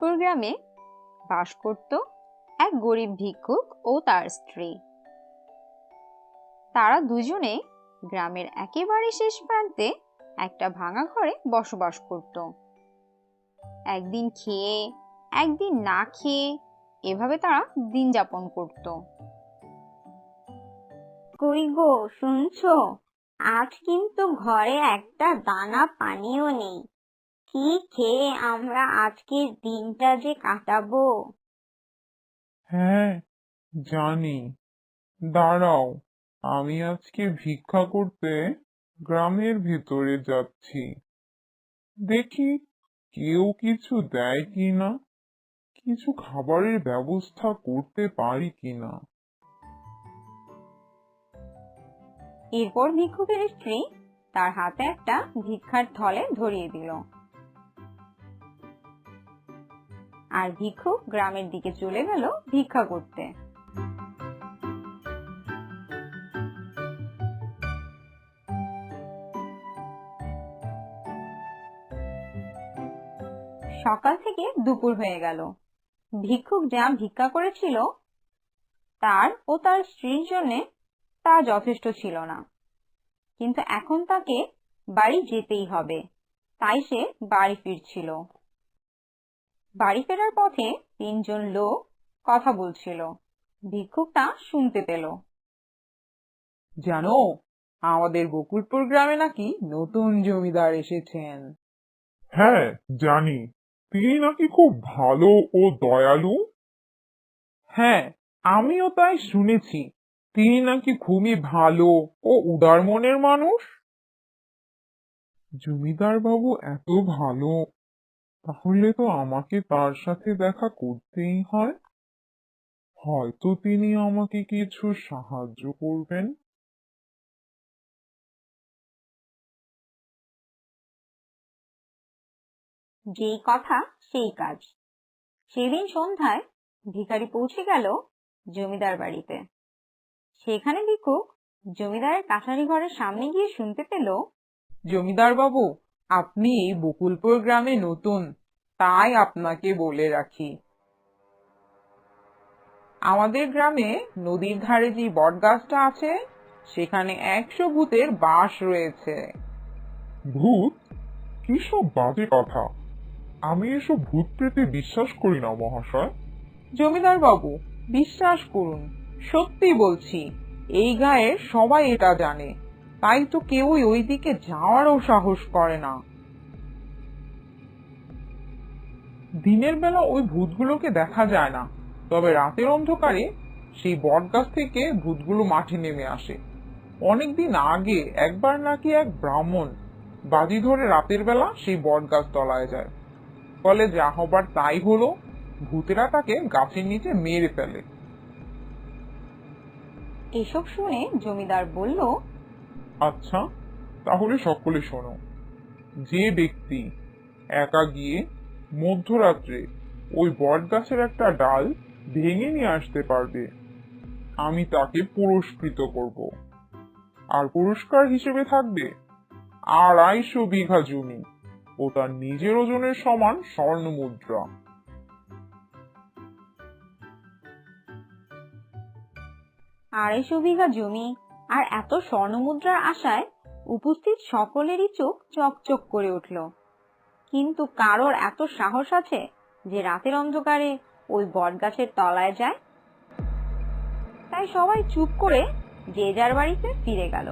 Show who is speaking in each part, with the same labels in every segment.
Speaker 1: বকুলপুর গ্রামে বাস করত এক গরিব ভিক্ষুক ও তার স্ত্রী। তারা দুজনে গ্রামের একেবারে শেষ প্রান্তে একটা ভাঙা ঘরে বসবাস করত। একদিন খেয়ে, একদিন না খেয়ে এভাবে তারা দিন যাপন করত।
Speaker 2: কই গো, শুনছো? আজ কিন্তু ঘরে একটা দানা পানিও নেই। কি খেয়ে আমরা আজকের দিনটা যে কাটাবো?
Speaker 3: হ্যাঁ জানি। দাঁড়াও আমি আজকে ভিক্ষা করতে গ্রামের ভিতরে যাচ্ছি। দেখি কেউ কিছু দেয় কিনা? কিছু খাবারের ব্যবস্থা করতে পারি কিনা?
Speaker 1: এরপর ভিক্ষুকের স্ত্রী তার হাতে একটা ভিক্ষার থলে ধরিয়ে দিল। আর ভিক্ষু গ্রামের দিকে চলে গেল ভিক্ষা করতে। সকাল থেকে দুপুর হয়ে গেল। ভিক্ষুক যা ভিক্ষা করেছিল তার ও তার স্ত্রীর জন্য তা যথেষ্ট ছিল না। কিন্তু এখন তাকে বাড়ি যেতেই হবে, তাই সে বাড়ি ফিরছিল। বাড়ি ফেরার পথে তিনজন লোক কথা বলছিল। ভিক্ষুক তা শুনতে পেল।
Speaker 4: জানো আমাদের বকুলপুর গ্রামে নাকি নতুন জমিদার এসেছেন।
Speaker 3: হ্যাঁ জানি। তিনি নাকি খুব ভালো ও দয়ালু।
Speaker 4: হ্যাঁ আমিও তাই শুনেছি। তিনি নাকি খুবই ভালো ও উদার মনের মানুষ।
Speaker 3: জমিদার বাবু এত ভালো তাহলে তো আমাকে তার সাথে দেখা করতেই হয়। হয়তো তিনি আমাকে কিছু সাহায্য করবেন।
Speaker 1: যেই কথা সেই কাজ। সেদিন সন্ধ্যায় ভিখারি পৌঁছে গেল জমিদার বাড়িতে। সেখানে ভিক্ষুক জমিদারের কাছারি ঘরের সামনে গিয়ে শুনতে পেল
Speaker 4: জমিদার বাবু আপনি এই বকুলপুর গ্রামে নতুন তাই আপনাকে বলে রাখি। আমাদের গ্রামে নদীর ধারে যে বটগাছটা আছে সেখানে একশো ভূতের বাস রয়েছে।
Speaker 3: ভূত? কি সব বাজে কথা? আমি এসব ভূত প্রেতে বিশ্বাস করি না মহাশয়।
Speaker 4: জমিদার বাবু বিশ্বাস করুন সত্যি বলছি এই গায়ে সবাই এটা জানে। তাই তো কেউই ওই দিকে যাওয়ারও সাহস করে না। দিনের বেলা ওই ভূতগুলোকে দেখা যায় না, তবে রাতের অন্ধকারে সেই বটগাছ থেকে ভূতগুলো মাঠে নেমে আসে। অনেকদিন আগে একবার নাকি এক ব্রাহ্মণ বাজি ধরে রাতের বেলা সেই বটগাছ তলায় যায়। ফলে যা হবার তাই হলো, ভূতেরা তাকে গাছের নিচে মেরে ফেলে।
Speaker 1: এসব শুনে জমিদার বলল
Speaker 3: আচ্ছা তাহলে সকলে শোনো। যে ব্যক্তি একা গিয়ে মধ্যরাত্রে ওই বট গাছের একটা ডাল ভেঙে নিয়ে আসতে পারবে, আমি তাকে পুরস্কৃত করব। আর পুরস্কার হিসেবে থাকবে আড়াইশো বিঘা জমি ও তার নিজের ওজনের সমান স্বর্ণ মুদ্রা
Speaker 1: আড়াইশো বিঘা জমি আর এত স্বর্ণমুদ্রার আশায় উপস্থিত সকলেরই চোখ চকচক করে উঠল। কিন্তু কারোর এত সাহস আছে যে রাতের অন্ধকারে ওই বটগাছের তলায় যায়? তাই সবাই চুপ করে যে যার বাড়িতে ফিরে গেল।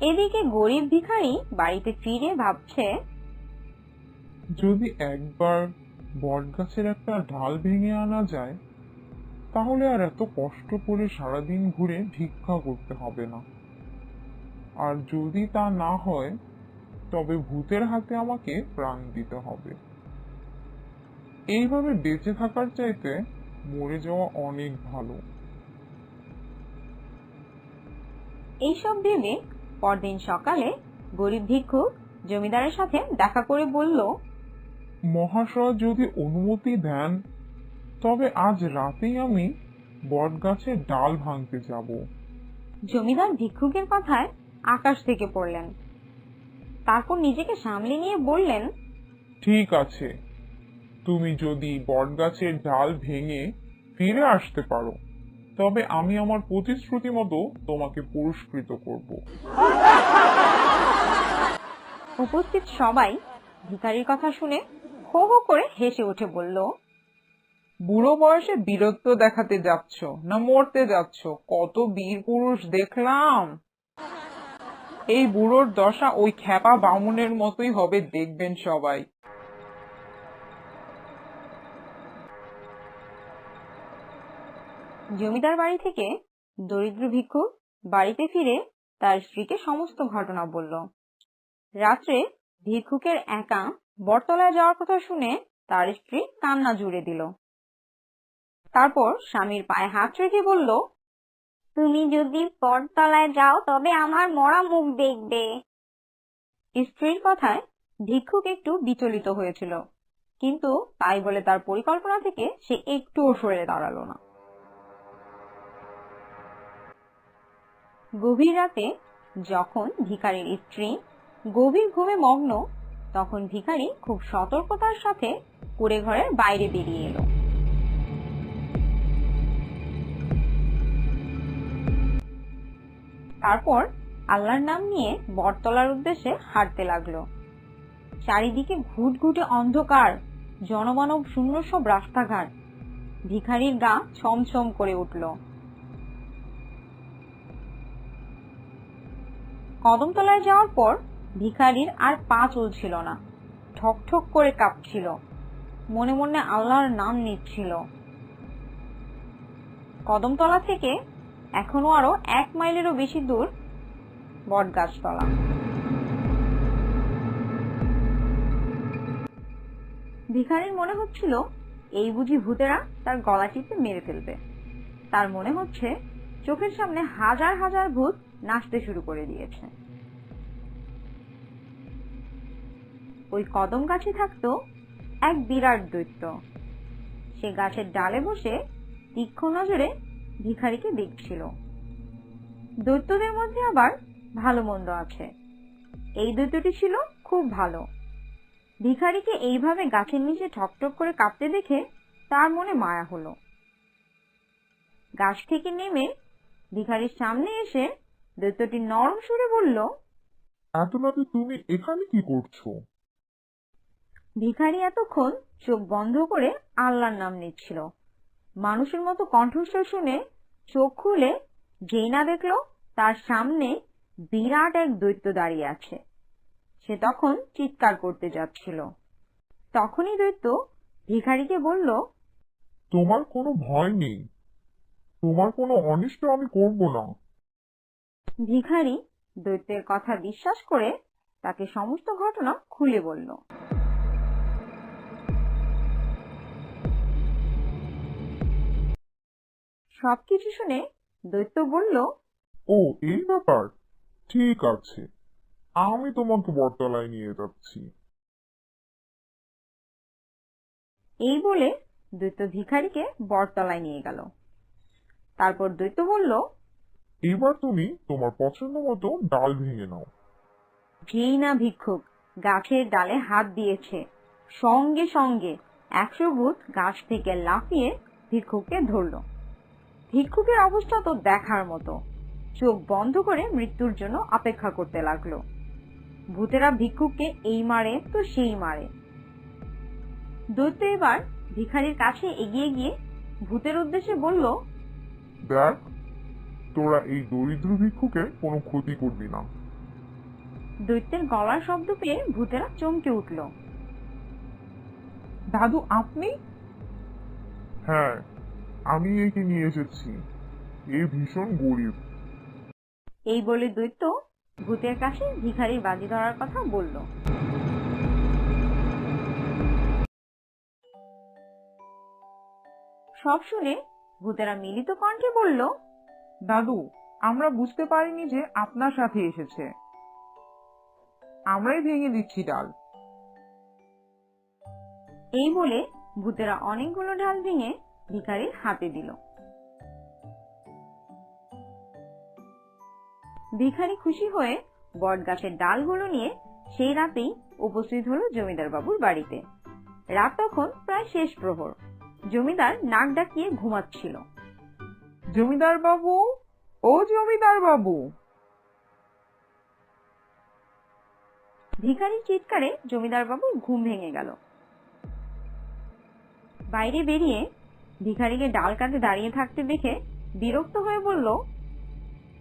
Speaker 1: এদিকে গরিব ভিখারি বাড়িতে ফিরে ভাবছে
Speaker 3: যদি একবার বটগাছের একটা ডাল ভেঙে আনা যায়, তাহলে আর এত কষ্ট করে সারাদিন ঘুরে ভিক্ষা করতে হবে না। আর যদি তা না হয়, তবে ভূতের হাতে আমাকে প্রাণ দিতে হবে। এইভাবে বেঁচে থাকার চাইতে মরে যাওয়া অনেক ভালো।
Speaker 1: এইসব ভেবে পরদিন সকালে গরিব ভিক্ষুক জমিদারের সাথে দেখা করে বলল
Speaker 3: মহাশয় যদি অনুমতি দেন তবে আজ রাতেই আমি বটগাছের ডাল ভাঙতে যাব।
Speaker 1: জমিদার ভিক্ষুকের কথায় আকাশ থেকে পড়লেন। তারপর নিজেকে সামলে নিয়ে বললেন
Speaker 3: ঠিক আছে তুমি যদি বটগাছের ডাল ভেঙে ফিরে আসতে পারো তবে আমি আমার প্রতিশ্রুতি মতো তোমাকে পুরস্কৃত করব।
Speaker 1: উপস্থিত সবাই ভিখারির কথা শুনে হো হো করে হেসে উঠে বলল
Speaker 4: বুড়ো বয়সে বীরত্ব দেখাতে যাচ্ছ না মরতে যাচ্ছ? কত বীর পুরুষ দেখলাম। এই বুড়োর দশা ওই খ্যাপা বামুনের মতোই হবে দেখবেন সবাই।
Speaker 1: জমিদার বাড়ি থেকে দরিদ্র ভিক্ষু বাড়িতে ফিরে তার স্ত্রীকে সমস্ত ঘটনা বলল। রাত্রে ভিক্ষুকের একা বটতলায় যাওয়ার কথা শুনে তার স্ত্রী কান্না জুড়ে দিল। তারপর স্বামীর পায়ে হাত রেখে বলল,
Speaker 2: তুমি যদি পরতলায় যাও, তবে আমার মরা মুখ দেখবে।
Speaker 1: স্ত্রীর কথায় ভিক্ষুক একটু বিচলিত হয়েছিল, কিন্তু তাই বলে তার পরিকল্পনা থেকে সে একটুও সরে দাঁড়াল না। গভীর রাতে যখন ভিখারির স্ত্রী গভীর ঘুমে মগ্ন তখন ভিখারি খুব সতর্কতার সাথে কুড়ে ঘরের বাইরে বেরিয়ে এলো। তারপর আল্লাহর নাম নিয়ে বটতলার উদ্দেশ্যে হাঁটতে লাগল। চারিদিকে ঘুটঘুটে অন্ধকার, জনমানব শূন্য সব রাস্তাঘাট। ভিখারির গা ছমছম করে উঠল। কদমতলায় যাওয়ার পর ভিখারির আর পা চলছিল না। ঠক ঠক করে কাঁপছিল। মনে মনে আল্লাহর নাম নিচ্ছিল। কদমতলা থেকে এখনও আরও এক মাইলেরও বেশি দূর বটগাছতলা। ভিখারির মনে হচ্ছিল, এই বুঝি ভূতেরা তার গলা টিপে মেরে ফেলবে। তার মনে হচ্ছে, চোখের সামনে হাজার হাজার ভূত নাচতে শুরু করে দিয়েছে। ওই কদম গাছে থাকতো এক বিরাট দৈত্য। সে গাছের ডালে বসে তীক্ষ্ণ নজরে ভিখারিকে দেখছিল। দৈত্যদের মধ্যে আবার ভালো মন্দ আছে। এই দৈত্যটি ছিল খুব ভালো। ভিখারিকে এইভাবে গাছের নিচে ঠকঠক করে কাঁপতে দেখে তার মনে মায়া হলো। গাছ থেকে নেমে ভিখারির সামনে এসে দৈত্যটি নরম সুরে বলল
Speaker 3: এত রাতে তুমি এখানে কি করছ?
Speaker 1: ভিখারি এতক্ষণ চোখ বন্ধ করে আল্লাহর নাম নিচ্ছিল। মানুষের মতো কণ্ঠস্বর শুনে চোখ খুলে যেই না দেখল তার সামনে বিরাট এক দৈত্য দাঁড়িয়ে আছে। সে তখন চিৎকার করতে যাচ্ছিল। তখনই দৈত্য ভিখারিকে বলল
Speaker 3: তোমার কোনো ভয় নেই। তোমার কোনো অনিষ্ট আমি করব না।
Speaker 1: ভিখারি দৈত্যের কথা বিশ্বাস করে তাকে সমস্ত ঘটনা খুলে বলল। সবকিছু শুনে দৈত্য বলল
Speaker 3: ও এই ব্যাপার? ঠিক আছে। আমি তোমাকে বটতলায় নিয়ে যাচ্ছি।
Speaker 1: এই বলে দৈত্য ভিখারিকে বটতলায় নিয়ে গেল। তারপর দৈত্য বলল
Speaker 3: এবার তুমি তোমার পছন্দ মতো ডাল ভেঙে নাও।
Speaker 1: যেই না ভিক্ষুক গাছের ডালে হাত দিয়েছে। সঙ্গে সঙ্গে একশো ভূত গাছ থেকে লাফিয়ে ভিক্ষুককে ধরল। ভিক্ষুকের অবস্থা তো দেখার মতো। চোখ বন্ধ করে মৃত্যুর জন্য অপেক্ষা করতে লাগল। ভূতেরা ভিক্ষুককে এই মারে তো সেই মারে। দৈত্য এবার ভিখারির কাছে এগিয়ে গিয়ে ভূতের উদ্দেশ্যে বলল
Speaker 3: দেখ তোরা এই দরিদ্র ভিক্ষুকে কোনো ক্ষতি করবি না।
Speaker 1: দৈত্যের গলার শব্দ পেয়ে ভূতেরা চমকে উঠল।
Speaker 4: দাদু আপনি?
Speaker 3: হ্যাঁ আমি একে নিয়ে এসেছি। এ ভীষণ গরিব।
Speaker 1: এই বলে দৈত্য ভূতের কাছে ভিখারির বাজি ধরার কথা বলল। সব শুনে ভূতেরা মিলিত কণ্ঠে বলল
Speaker 4: দাদু আমরা বুঝতে পারিনি যে আপনার সাথে এসেছে। আমরাই ভেঙে দিচ্ছি ডাল।
Speaker 1: এই বলে ভূতেরা অনেকগুলো ডাল ভেঙে ভিখারির হাতে দিল। ভিখারি খুশি হয়ে বট গাছের ডালগুলো নিয়ে সেই রাতেই উপস্থিত হলো জমিদার বাবুর বাড়িতে। রাত তখন প্রায় শেষ প্রহর। জমিদার নাক ডাকিয়ে ঘুমাচ্ছিল।
Speaker 4: জমিদার বাবু, ও জমিদার বাবু!
Speaker 1: ভিখারির চিৎকারে জমিদার বাবুর ঘুম ভেঙে গেল। বাইরে বেরিয়ে ভিখারিকে ডাল কাটে দাঁড়িয়ে থাকতে দেখে বিরক্ত হয়ে বলল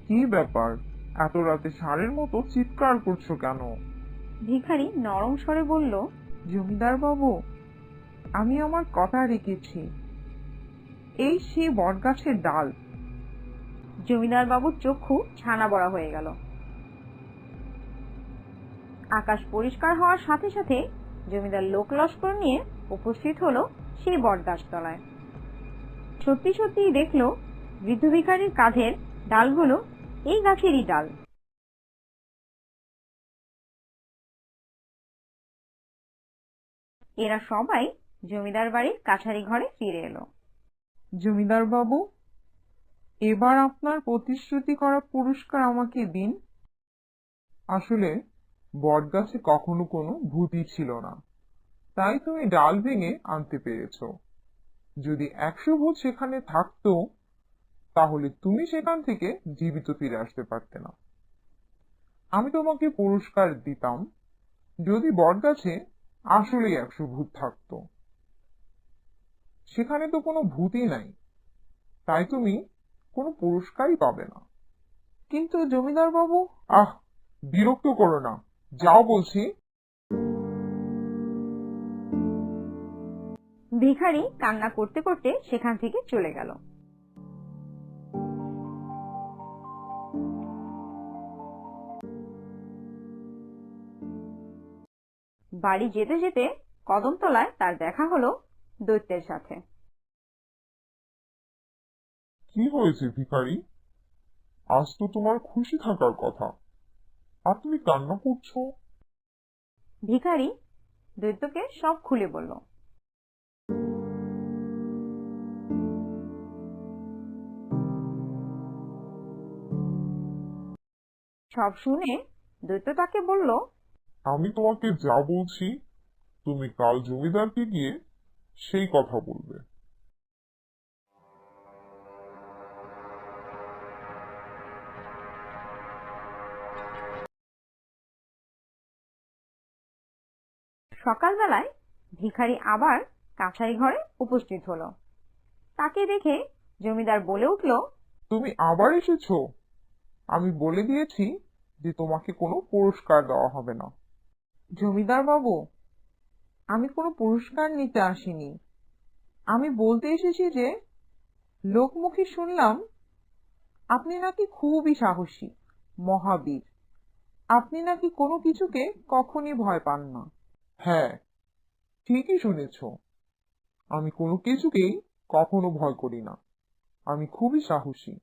Speaker 4: কি ব্যাপার? এত রাতে ষাঁড়ের মতো চিৎকার করছ কেন?
Speaker 1: ভিখারি নরম স্বরে বলল
Speaker 4: জমিদার বাবু আমি আমার কথা রেখেছি। এই সেই বটগাছের ডাল।
Speaker 1: জমিদার বাবুর চক্ষু ছানা বড়া হয়ে গেল। আকাশ পরিষ্কার হওয়ার সাথে সাথে জমিদার লোক লস্কর নিয়ে উপস্থিত হলো সেই বটগাছতলায়। সত্যি সত্যিই দেখল বৃদ্ধ ভিখারির কাঁধের ডালগুলো এই গাছেরই ডাল। এরা সবাই জমিদার বাড়ির কাছারি ঘরে ফিরে এলো।
Speaker 4: জমিদার বাবু, এবার আপনার প্রতিশ্রুতি করা পুরস্কার আমাকে দিন। আসলে বটগাছে কখনো কোনো ভূতি ছিল না। তাই তুমি ডাল ভেঙে আনতে পেরেছ। যদি একশো ভূত সেখানে থাকতো, তাহলে তুমি সেখান থেকে জীবিত ফিরে আসতে পারতে না। আমি তোমাকে পুরস্কার দিতাম যদি বটগাছে আসলেই একশো ভূত থাকতো। সেখানে তো কোনো ভূতই নাই, তাই তুমি কোনো পুরস্কারই পাবে না। কিন্তু জমিদার বাবু আহ, বিরক্ত করো না, যাও বলছি।
Speaker 1: ভিখারি কান্না করতে করতে সেখান থেকে চলে গেল। বাড়ি যেতে যেতে কদমতলায় তার দেখা হলো দৈত্যের সাথে।
Speaker 3: কি হয়েছে ভিখারি? আজ তো তোমার খুশি থাকার কথা। আর তুমি কান্না করছ?
Speaker 1: ভিখারি দৈত্যকে সব খুলে বলল সব শুনে দৈত্য তাকে বলল
Speaker 3: আমি তোমাকে যা বলছি তুমি কাল জমিদারকে গিয়ে সেই কথা বলবে।
Speaker 1: সকালবেলায় ভিখারি আবার কাছারি ঘরে উপস্থিত হলো। তাকে দেখে জমিদার বলে উঠল
Speaker 4: তুমি আবার এসেছ? আমি বলে দিয়েছি যে তোমাকে কোনো পুরস্কার দেওয়া হবে না। জমিদার বাবু, আমি কোনো পুরস্কার নিতে আসিনি। আমি বলতে এসেছি যে, লোকমুখে শুনলাম আপনি নাকি খুবই সাহসী, মহাবীর। আপনি নাকি কোনো কিছুকে কখনই ভয় পান না। হ্যাঁ ঠিকই শুনেছ। আমি কোনো কিছুকেই কখনো ভয় করি না। আমি খুবই সাহসী।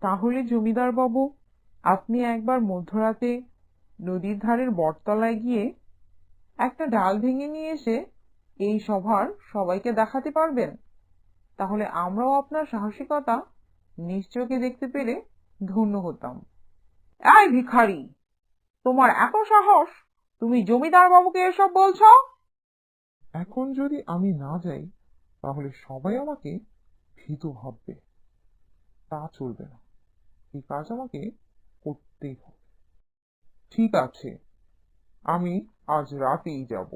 Speaker 4: তাহলে জমিদার বাবু আপনি একবার মধ্যরাতে নদীর ধারের বটতলায় গিয়ে একটা ডাল ভেঙে নিয়ে এসে এই সভার সবাইকে দেখাতে পারবেন। তাহলে আমরাও আপনার সাহসিকতা নিশ্চয়কে দেখতে পেলে ধন্য হতাম। এই ভিখারি, তোমার এত সাহস, তুমি জমিদার বাবুকে এসব বলছ? এখন যদি আমি না যাই, তাহলে সবাই আমাকে ভীতু ভাববে। তা চলবে না। এই কাজ আমাকে করতেই হবে। ঠিক আছে, আমি আজ রাতেই যাব।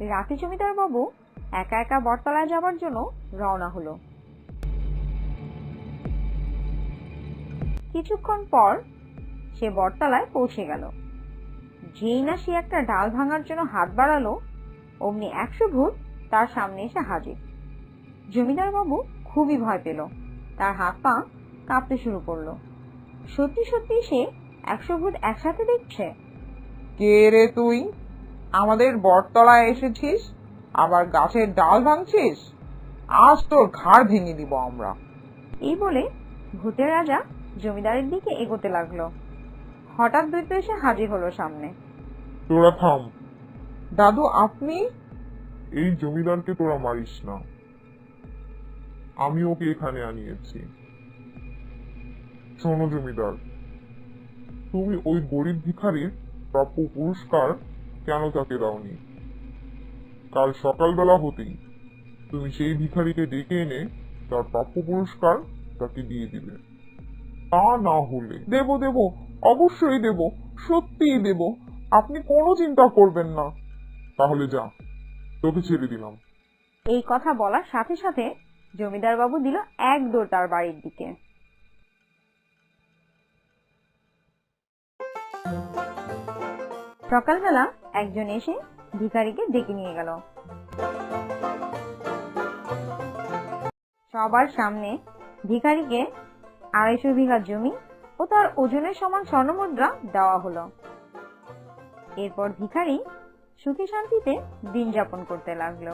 Speaker 1: রাতে জমিদার বাবু একা একা বটতলায় যাবার জন্য রওনা হলো। কিছুক্ষণ পর সে বটতলায় পৌঁছে গেল। যেই না সে একটা ডাল ভাঙার জন্য হাত বাড়ালো, অমনি একশো ভূত তার সামনে এসে হাজির। জমিদার বাবু খুবই ভয় পেল। তার হাত পা কাঁপতে শুরু করল। সত্যি সত্যি সে একশো ভূত একসাথে দেখছে?
Speaker 4: কে রে তুই? আমাদের বটতলায় এসেছিস? আবার গাছের ডাল ভাঙছিস? আজ তোর ঘাড় ভেঙে দিব আমরা।
Speaker 1: এই বলে ভূতের রাজা জমিদারের দিকে এগোতে লাগল। হঠাৎ দৈত্য এসে হাজির হলো সামনে।
Speaker 3: তোরা থাম।
Speaker 4: দাদু আপনি?
Speaker 3: এই জমিদারকে তোরা মারিস না। আমি ওকে এখানে আনিয়েছি। শোনো জমিদার, তুমি ওই গরিব ভিখারির প্রাপ্য পুরস্কার কেন তাকে দাওনি? কাল সকালবেলা হতেই তুমি সেই ভিখারিকে ডেকে এনে তার প্রাপ্য পুরস্কার তাকে দিয়ে দিবে তা না হলে
Speaker 4: দেব দেব, অবশ্যই দেব, সত্যিই দেব, আপনি কোনো চিন্তা করবেন না।
Speaker 3: তাহলে যা, তোকে ছেড়ে দিলাম।
Speaker 1: এই কথা বলার সাথে সাথে জমিদার বাবু দিল এক দৌড় তার বাড়ির দিকে। সকালবেলা একজন এসে ভিখারিকে ডেকে নিয়ে গেল। সবার সামনে ভিখারিকে আড়াইশো বিঘা জমি ও তার ওজনের সমান স্বর্ণমুদ্রা দেওয়া হলো। এরপর ভিখারি সুখী শান্তিতে দিন যাপন করতে লাগল।